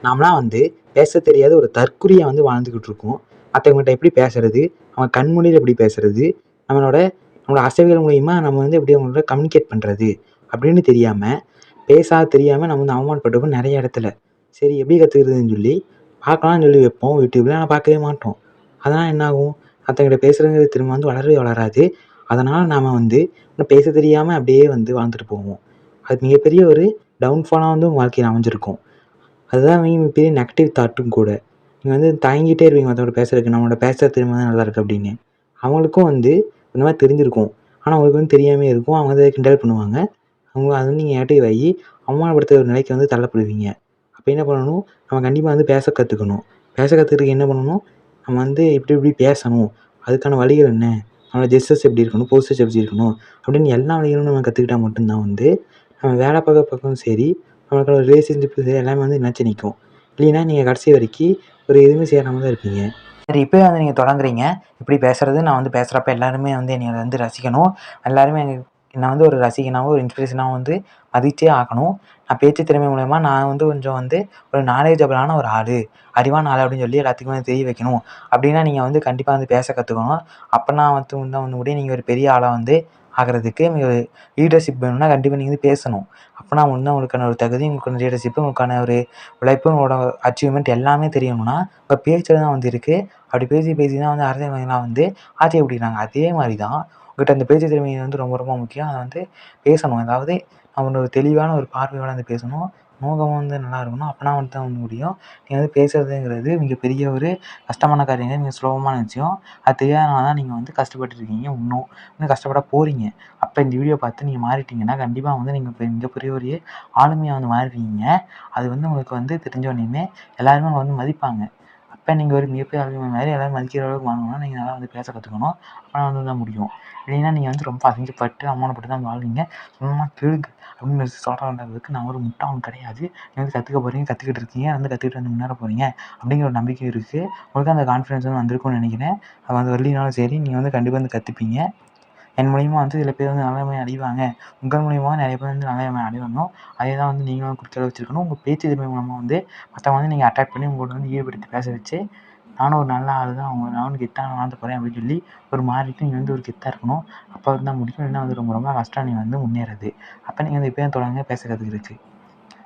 நாமெல்லாம் வந்து பேச தெரியாத ஒரு தற்குறியா வந்து வாழ்ந்துக்கிட்டு இருக்கோம். மற்றவங்ககிட்ட எப்படி பேசுறது? அவங்க கண் எப்படி பேசுறது? நம்மளோட நம்மளோட அசைவுகள் மூலிமா நம்ம வந்து எப்படி அவங்களோட கம்யூனிகேட் பண்ணுறது அப்படின்னு தெரியாமல் பேச தெரியாமல் நம்ம வந்து அவமானப்பட்டிருக்கோம் நிறைய இடத்துல. சரி எப்படி கற்றுக்கிறதுன்னு சொல்லி பார்க்கலாம்னு சொல்லி வைப்போம். யூடியூப்பில் ஆனால் பார்க்கவே மாட்டோம். அதனால் என்ன ஆகும் மற்றவங்ககிட்ட பேசுகிறதுங்கிறது திரும்ப வந்து வளரவே வளராது. அதனால் நாம் வந்து இன்னும் பேச தெரியாமல் அப்படியே வந்து வாழ்ந்துட்டு போவோம். அது மிகப்பெரிய ஒரு டவுன்ஃபாலாக வந்து உங்கள் வாழ்க்கையில் அமைஞ்சிருக்கும். அதுதான் மிகப்பெரிய நெகட்டிவ் தாட்டும் கூட. நீங்கள் வந்து தயங்கிட்டே இருப்பீங்க மற்றவங்க பேசுறதுக்கு நம்மளோட பேசுறது திரும்ப தான் நல்லாயிருக்கு அப்படின்னு. அவங்களுக்கும் வந்து இந்த மாதிரி தெரிஞ்சிருக்கும். ஆனால் அவங்களுக்கு வந்து தெரியாமே இருக்கும். அவங்க வந்து கிண்டல் பண்ணுவாங்க. அவங்க அது வந்து நீங்கள் யார்கிட்டயும் ஆகி அவமானப்படுத்துகிற ஒரு நிலைக்கு வந்து தள்ளப்படுவீங்க. அப்போ என்ன பண்ணணும்? நம்ம கண்டிப்பாக வந்து பேச கற்றுக்கணும் பேச கற்றுக்கிறதுக்கு என்ன பண்ணணும்? நம்ம வந்து இப்படி இப்படி பேசணும். அதுக்கான வழிகள் என்ன? நம்மளோட ஜெஸ்டர்ஸ் எப்படி இருக்கணும்? போஸ்டர்ஸ் எப்படி இருக்கணும்? அப்படின்னு எல்லா வழிகளும் நம்ம கற்றுக்கிட்டா மட்டும்தான் வந்து நம்ம வேலை பார்க்க பக்கமும் சரி நம்மளோட ஒரு ரிலேஷன்ஷிப் எல்லாமே வந்து நினச்சி நிற்கும் இல்லைன்னா நீங்கள் கடைசி வரைக்கும் ஒரு எதுவுமே சேராமல் தான் இருப்பீங்க. சரி இப்போயே வந்து நீங்கள் தொடங்குறீங்க. இப்படி பேசுகிறது நான் வந்து பேசுகிறப்ப எல்லாருமே வந்து என்னை வந்து ரசிக்கணும். எல்லாருமே என்னை வந்து ஒரு ரசிகனாகவும் ஒரு இன்ஸ்பிரேஷனாகவும் வந்து மதிச்சே ஆகணும். நான் பேச்சு திறமை மூலயமா நான் வந்து கொஞ்சம் வந்து ஒரு நாலேஜபிளான ஒரு ஆள் அறிவான ஆள் அப்படின்னு சொல்லி எல்லாத்துக்குமே தெரிய வைக்கணும். அப்படின்னா நீங்கள் வந்து கண்டிப்பாக வந்து பேச கற்றுக்கணும் அப்போனா வந்து வந்து முடியும் நீங்கள் ஒரு பெரிய ஆளாக வந்து ஆகிறதுக்கு நீங்கள் லீடர்ஷிப் வேணும்னா கண்டிப்பாக நீங்கள் வந்து பேசணும். அப்போனா வந்து உங்களுக்கான ஒரு தகுதி உங்களுக்கான லீடர்ஷிப்பு உங்களுக்கான ஒரு உழைப்பு உங்களோட அச்சீவ்மெண்ட் எல்லாமே தெரியணும்னா உங்கள் பேச்சில் தான் வந்து இருக்குது அப்படி பேசி பேசி தான் வந்து அரசியல்வாதிகள்லாம் வந்து ஆட்சியை பிடிக்கிறாங்க. அதே மாதிரி தான் உங்கள்கிட்ட அந்த பேச்சு திறமை வந்து ரொம்ப ரொம்ப முக்கியம். அதை வந்து பேசணும். அதாவது அவங்க ஒரு தெளிவான ஒரு பார்வையோட வந்து பேசணும். நோக்கம் வந்து நல்லா இருக்கணும் அப்போனா வந்து தான் வந்து முடியும். நீங்கள் வந்து பேசுகிறதுங்கிறது மிக பெரிய ஒரு கஷ்டமான காரியங்கள் நீங்கள் சுலபமான விஷயம். அது தெரியாதனால தான் நீங்கள் வந்து கஷ்டப்பட்டுட்டு இருக்கீங்க. இன்னும் இன்னும் கஷ்டப்பட போகிறீங்க அப்போ இந்த வீடியோ பார்த்து நீங்கள் மாறிட்டீங்கன்னா கண்டிப்பாக வந்து நீங்கள் இப்போ மிகப்பெரிய ஒரு ஆளுமையாக வந்து மாறிடுவீங்க. அது வந்து உங்களுக்கு வந்து தெரிஞ்சோடனேயுமே எல்லாருமே உங்களை வந்து மதிப்பாங்க. இப்போ நீங்கள் ஒரு மிகப்பெரிய ஆளுமை மாதிரி எல்லோரும் மதிக்கிற அளவுக்கு வாங்கணும்னா நீங்கள் நல்லா வந்து பேச கற்றுக்கணும் அப்போனா வந்து தான் முடியும். இல்லைன்னா நீங்கள் வந்து ரொம்ப அசிங்கப்பட்டு அவமானப்பட்டு தான் வாழ்வீங்க சும்மா கேளுங்க அப்படின்னு சொல்கிறதுக்கு நான் ஒரு முட்டாளும் கிடையாது. நீங்கள் வந்து கற்றுக்க போகிறீங்க கற்றுக்கிட்டு இருக்கீங்க வந்து கற்றுக்கிட்டு வந்து முன்னேற போகிறீங்க அப்படிங்கிற ஒரு நம்பிக்கை இருக்குது உங்களுக்கு அந்த கான்ஃபிடன்ஸ் வந்து வந்திருக்கும்னு நினைக்கிறேன். அது வந்து வரலினாலும் சரி நீங்கள் வந்து கண்டிப்பாக வந்து கற்றுப்பீங்க என் மூலிமா வந்து சில பேர் வந்து நல்லமை அடைவாங்க. உங்கள் மூலிமா நிறைய பேர் வந்து நல்லமை அடைவாங்க. அதே தான் வந்து நீங்களும் குறிக்கோள் வச்சுருக்கணும். உங்கள் பேச்சு திறமை மூலமாக வந்து மற்றவங்க வந்து நீங்கள் அட்ராக்ட் பண்ணி உங்களோட வந்து ஈடுபடுத்தி பேச வச்சு நானும் ஒரு நல்ல ஆள் தான் அவங்க நானும் கெத்தாக வாழ்ந்து போகிறேன் அப்படின்னு சொல்லி ஒரு மாறிட்டு நீங்கள் வந்து ஒரு கெத்தாக இருக்கணும். அப்போ வந்து தான் முடியும். இல்லைன்னா வந்து ரொம்ப ரொம்ப கஷ்டம் நீங்கள் வந்து முன்னேறது. அப்போ நீங்கள் வந்து இப்போயே தொடங்க பேசுகிறதுக்கு இருக்குது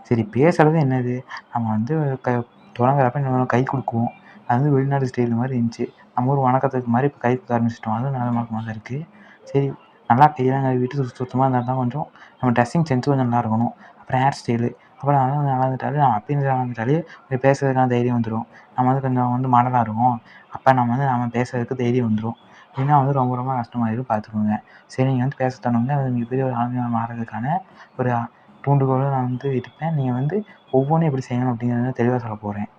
சரி பேசுகிறது என்னது? நம்ம வந்து க தொடங்குறப்ப நம்ம கை கொடுக்குவோம். அது வந்து வெளிநாடு ஸ்டைல் மாதிரி இருந்துச்சு. நம்ம ஒரு வணக்கத்துக்கு மாதிரி இப்போ கை கொடுக்க ஆரம்பிச்சிட்டோம். அதுவும் நல்ல மார்க்கமாக தான் இருக்குது சரி நல்லா கையெல்லாம் கழுவிட்டு சுத்த சுத்தமாக இருந்தால் தான் கொஞ்சம் நம்ம ட்ரெஸ்ஸிங் சென்ஸும் கொஞ்சம் நல்லா இருக்கணும். அப்புறம் ஹேர் ஸ்டைலு அப்புறம் அதெல்லாம் நல்லா இருந்துட்டாலே நம்ம அப்பயும் நல்லா இருந்துட்டாலே கொஞ்சம் பேசுறதுக்கான தைரியம் வந்துடும் நம்ம வந்து கொஞ்சம் வந்து மாடலாக இருக்கோம். அப்போ நம்ம வந்து நம்ம பேசுறதுக்கு தைரியம் வந்துடும் இல்லைன்னா வந்து ரொம்ப ரொம்ப கஷ்டமாயிடும் பார்த்துக்கோங்க சரி நீங்கள் வந்து பேச தோணுங்க அது மிகப்பெரிய ஒரு ஆளுமையாக மாறுறதுக்கான ஒரு தூண்டுகோலும் நான் வந்து இருப்பேன் நீங்கள் வந்து ஒவ்வொன்றும் எப்படி செய்யணும் அப்படிங்கிறத தெளிவாக சொல்ல போகிறேன்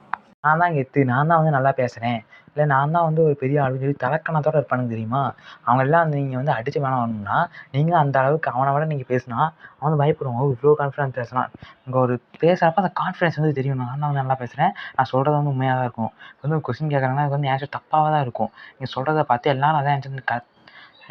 நான் தான் கெத்து நான் தான் வந்து நல்லா பேசுகிறேன் இல்லை நான் தான் வந்து ஒரு பெரிய ஆளுன்னு சொல்லி தலக்கணத்தோட இருப்பானுங்க தெரியுமா? அவங்க எல்லாம் வந்து நீங்கள் வந்து அடித்து மேலே வரணும்னா நீங்களும் அந்த அளவுக்கு அவனை விட நீங்கள் பேசினா அவன் வந்து பயப்படுவான். ஓ இவ்வளோ கான்ஃபிடன்ஸ் பேசுகிறான் இங்கே ஒரு பேசுகிறப்ப அந்த கான்ஃபிடன்ஸ் வந்து தெரியும். நான் தான் வந்து நல்லா பேசுகிறேன் நான் சொல்கிறது வந்து உண்மையாக தான் இருக்கும். இப்போ வந்து ஒரு கொஸ்டின் கேட்குறாங்கன்னா அதுக்கு வந்து ஆன்சர் தப்பாக தான் இருக்கும். நீங்கள் சொல்கிறத பார்த்து எல்லாரும் அதான் ஆன்சர் க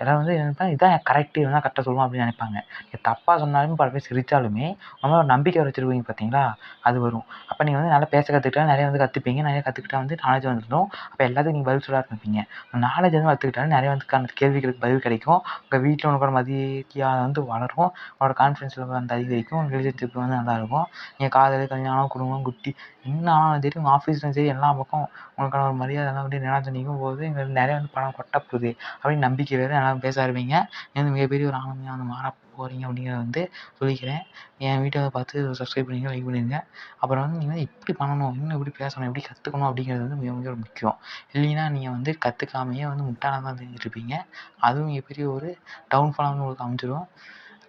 எல்லாரும் வந்து நினைப்பாங்க இதான் கரெக்டு இவன் தான் கரெக்டாக சொல்லுவான் அப்படின்னு நினைப்பாங்க. நீங்கள் தப்பாக சொன்னாலுமே பல பேர் சிரித்தாலுமே ஒரு நம்பிக்கை வச்சுருப்பீங்க பார்த்தீங்களா? அது வரும். அப்போ நீங்கள் வந்து நல்லா பேச கற்றுக்கிட்டா நிறைய வந்து கற்றுப்பீங்க நிறைய கற்றுக்கிட்டா வந்து நாலேஜ் வந்துடும். அப்போ எல்லாத்துக்கும் நீங்கள் பதில் சொல்ல ஆரம்பிப்பீங்க. நாலேஜ் வந்து கற்றுக்கிட்டாலும் நிறைய வந்து அந்த கேள்விகளுக்கு பதில் கிடைக்கும். உங்கள் வீட்டில் உனக்கு மதியாக வந்து வளரும். உங்களோட கான்ஃபிடன்ஸ் லெவல் வந்து அதிகரிக்கும். ரிலேஷன்ஷிப் வந்து நல்லாயிருக்கும் நீங்கள் காதல் கல்யாணம் குடும்பம் குட்டி என்ன ஆனாலும் சரி உங்கள் ஆஃபீஸ்லையும் சரி எல்லா பக்கம் உங்களுக்கான ஒரு மரியாதை எல்லாம் வந்து நினைச்சு நிற்கும் போது எங்களுக்கு நிறைய வந்து பணம் கொட்ட போகுது அப்படின்னு நம்பிக்கை வேறு நல்லா பேச ஆரம்பிங்க. நீங்கள் வந்து மிகப்பெரிய ஒரு ஆளுமையாக வந்து மாற போகிறீங்க அப்படிங்கிறத வந்து சொல்லிக்கிறேன். என் வீட்டை பார்த்து சப்ஸ்கிரைப் பண்ணிங்க லைக் பண்ணிடுங்க அப்புறம் வந்து நீங்கள் வந்து எப்படி பண்ணணும் இன்னும் எப்படி பேசணும் எப்படி கற்றுக்கணும் அப்படிங்கிறது வந்து மிக மிக முக்கியம். இல்லைன்னா நீங்கள் வந்து கற்றுக்காமையே வந்து முட்டாளாக தான் தெரிஞ்சிருப்பீங்க அதுவும் மிகப்பெரிய ஒரு டவுன்ஃபாலாக வந்து உங்களுக்கு அமைச்சிடும்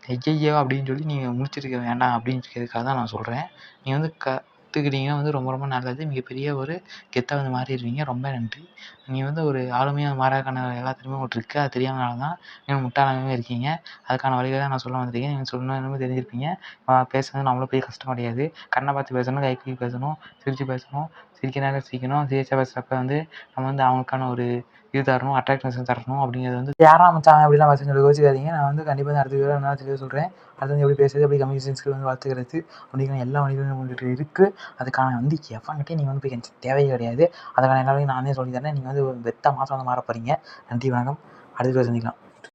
ஐயையோ அப்படின்னு சொல்லி நீங்கள் முடிச்சிருக்க வேண்டாம் அப்படின்றதுக்காக தான் நான் சொல்கிறேன் நீங்கள் வந்து க கற்றுக்கிட்டீங்கன்னா வந்து ரொம்ப ரொம்ப நல்லது. மிகப்பெரிய ஒரு கெத்தாக வந்து மாறிடுவீங்க. ரொம்ப நன்றி. நீங்கள் வந்து ஒரு ஆளுமையாக மாறதுக்கான எல்லா திறமையும் உங்கள்கிட்ட இருக்குது அது தெரியாதனால தான் நீங்கள் முட்டாளாகவே இருக்கீங்க. அதுக்கான வழிகளை தான் நான் சொல்ல வந்திருக்கேன். நீங்கள் சொல்லணும்னு தெரிஞ்சிருப்பீங்க. பேசுகிறது நம்மளும் பெரிய கஷ்டம் கிடையாது. கண்ணை பார்த்து பேசணும் கை கை பேசணும் சிரித்து பேசணும் சிரிக்கிற நேரம் சிரிக்கணும் சிரிச்சா பேசுகிறப்ப வந்து நம்ம வந்து அவங்களுக்கான ஒரு இது தரணும் அட்ராக்டிவ்னஸ் தரணும் அப்படிங்கிறது வந்து யாரும் அமைச்சாங்க அப்படிலாம் மச்சான் சொல்லி யோசிக்காதீங்க. நான் வந்து கண்டிப்பாக அடுத்த வீடியோ நல்லா தெளிவாக சொல்கிறேன் அடுத்து வந்து எப்படி பேசுறது எப்படி கம்யூனிகேஷன் ஸ்கில் வந்து வளர்த்துக்கிறது அப்படிங்கிற எல்லா வழிகளும் உங்கள்கிட்ட இருக்குது அதுக்கான வந்து எவன்கிட்டயும் நீங்கள் வந்து போய் தேவையே கிடையாது. அதுக்கான எல்லா வழியும் நானே சொல்லி தரேன். நீங்கள் வந்து வெத்த மாதம் வந்து மாற போகிறீங்க நன்றி வணக்கம். அடுத்த வீடியோ சந்திக்கலாம்.